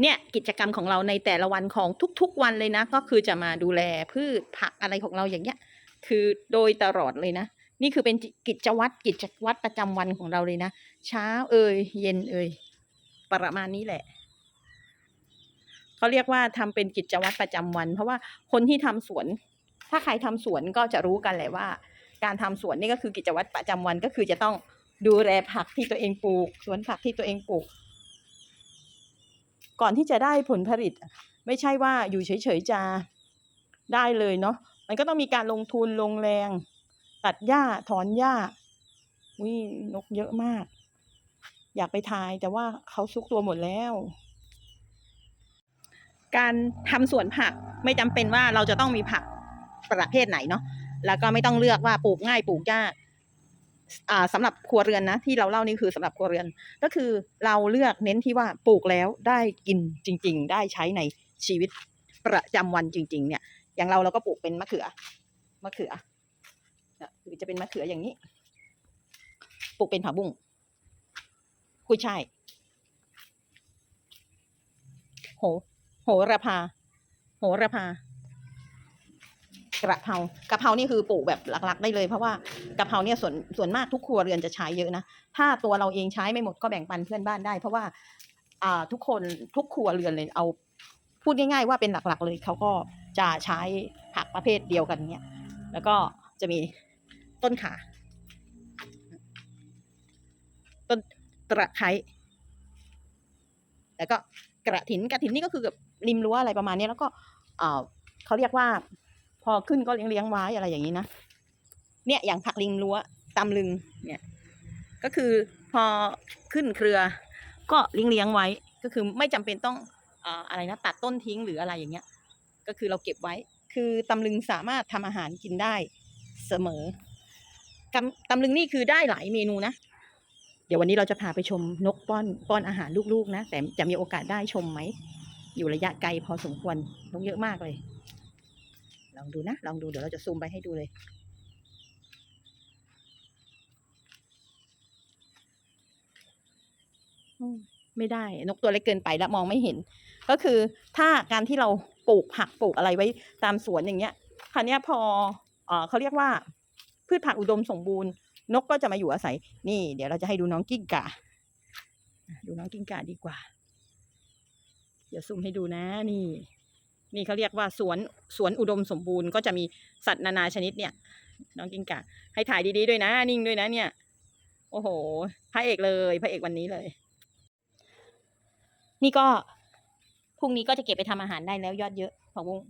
เนี่ยกิจกรรมของเราในแต่ละวันของทุกๆวันเลยนะ ก็คือจะมาดูแลพืชผักอะไรของเราอย่างเงี้ย คือโดยตลอดเลยนะ นี่คือเป็นกิจวัตรกิจวัตรประจำวันของเราเลยนะ เช้าเอ่ยเย็นเอ่ยประมาณนี้แหละเขาเรียกว่าทำเป็นกิจวัตรประจำวัน เพราะว่าคนที่ทำสวน ถ้าใครทำสวนก็จะรู้กันแหละว่า การทำสวนนี่ก็คือกิจวัตรประจำวันก็คือจะต้องดูแลผักที่ตัวเองปลูก สวนผักที่ตัวเองปลูก ก่อนที่จะได้ผลผลิต ไม่ใช่ว่าอยู่เฉยๆจะได้เลยเนาะมันก็ต้องมีการลงทุนลงแรง ตัดหญ้าถอนหญ้าวิ่นกเยอะมาก อยากไปทายแต่ว่าเขาซุกตัวหมดแล้ว การทำสวนผักไม่จำเป็นว่าเราจะต้องมีผักประเภทไหนเนาะแล้วก็ไม่ต้องเลือกว่าปลูกง่ายปลูกยาก อ่าสำหรับครัวเรือนนะที่เราเล่านี่คือสำหรับครัวเรือน ก็คือเราเลือกเน้นที่ว่าปลูกแล้วได้กินจริง ๆ ได้ใช้ในชีวิตประจำวันจริง ๆ เนี่ย อย่างเราเราก็ปลูกเป็นมะเขือมะเขือเนี่ยคือจะเป็นมะเขืออย่างนี้ปลูกเป็นผักบุ้งกุยช่ายโหโหระพา โหระพา กระเพรากระเพรานี่คือปลูกแบบหลักๆ ได้เลย เพราะว่ากระเพราเนี่ยส่วนส่วนมากทุกครัวเรือนจะใช้เยอะนะถ้าตัวเราเองใช้ไม่หมดก็แบ่งปันเพื่อนบ้านได้ เพราะว่าอ่าทุกคนทุกครัวเรือนเลยเอา พูดง่าย ๆ ว่าเป็นหลักๆ เลยเขาก็จะใช้ผักประเภทเดียวกันเนี่ยแล้วก็จะมีต้นขาต้นตะไคร้แล้วก็กระถินกระถินนี่ก็คือแบบริมรั้วอะไรประมาณนี้แล้วก็เอ่อเขาเรียกว่า พอขึ้นก็เลี้ยงเลี้ยงไว้อะไรอย่างนี้นะเนี่ยอย่างผักริมรั้วตำลึงเนี่ย ก็คือพอขึ้นเครือ ก็เลี้ยงเลี้ยงไว้ ก็คือไม่จำเป็นต้องอะไรนะตัดต้นทิ้งหรืออะไรอย่างเงี้ย ก็คือเราเก็บไว้ คือตำลึงสามารถทำอาหารกินได้เสมอตำลึงนี่คือได้หลายเมนูนะเดี๋ยววันนี้เราจะพาไปชมนกป้อนป้อนอาหารลูกๆนะ แต่จะมีโอกาสได้ชมไหม อยู่ระยะไกลพอสมควรนกเยอะมากเลย ลองดูนะ ลองดู เดี๋ยวเราจะซูมไปให้ดูเลย ไม่ได้ นกตัวเล็กเกินไปแล้วมองไม่เห็น ก็คือถ้าการที่เราปลูกผักปลูกอะไรไว้ตามสวนอย่างเงี้ย คราวเนี้ยพอเออเขาเรียกว่า พืชผักอุดมสมบูรณ์ นกก็จะมาอยู่อาศัย นี่ เดี๋ยวเราจะให้ดูน้องกิ้งก่า ดูน้องกิ้งก่าดีกว่า เดี๋ยวซูมให้ดูนะนี่ นี่เขาเรียกว่าสวนสวนอุดมสมบูรณ์ก็จะมีสัตว์นานาชนิดเนี่ย น้องกิ้งก่าให้ถ่ายดีๆด้วยนะ นิ่งด้วยนะเนี่ย โอ้โหพระเอกเลยพระเอกวันนี้เลย นี่ก็พรุ่งนี้ก็จะเก็บไปทำอาหารได้แล้วยอดเยอะผักบุ้ง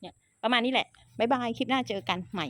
เนี่ย ประมาณนี้แหละบ๊ายบายคลิปหน้าเจอกันใหม่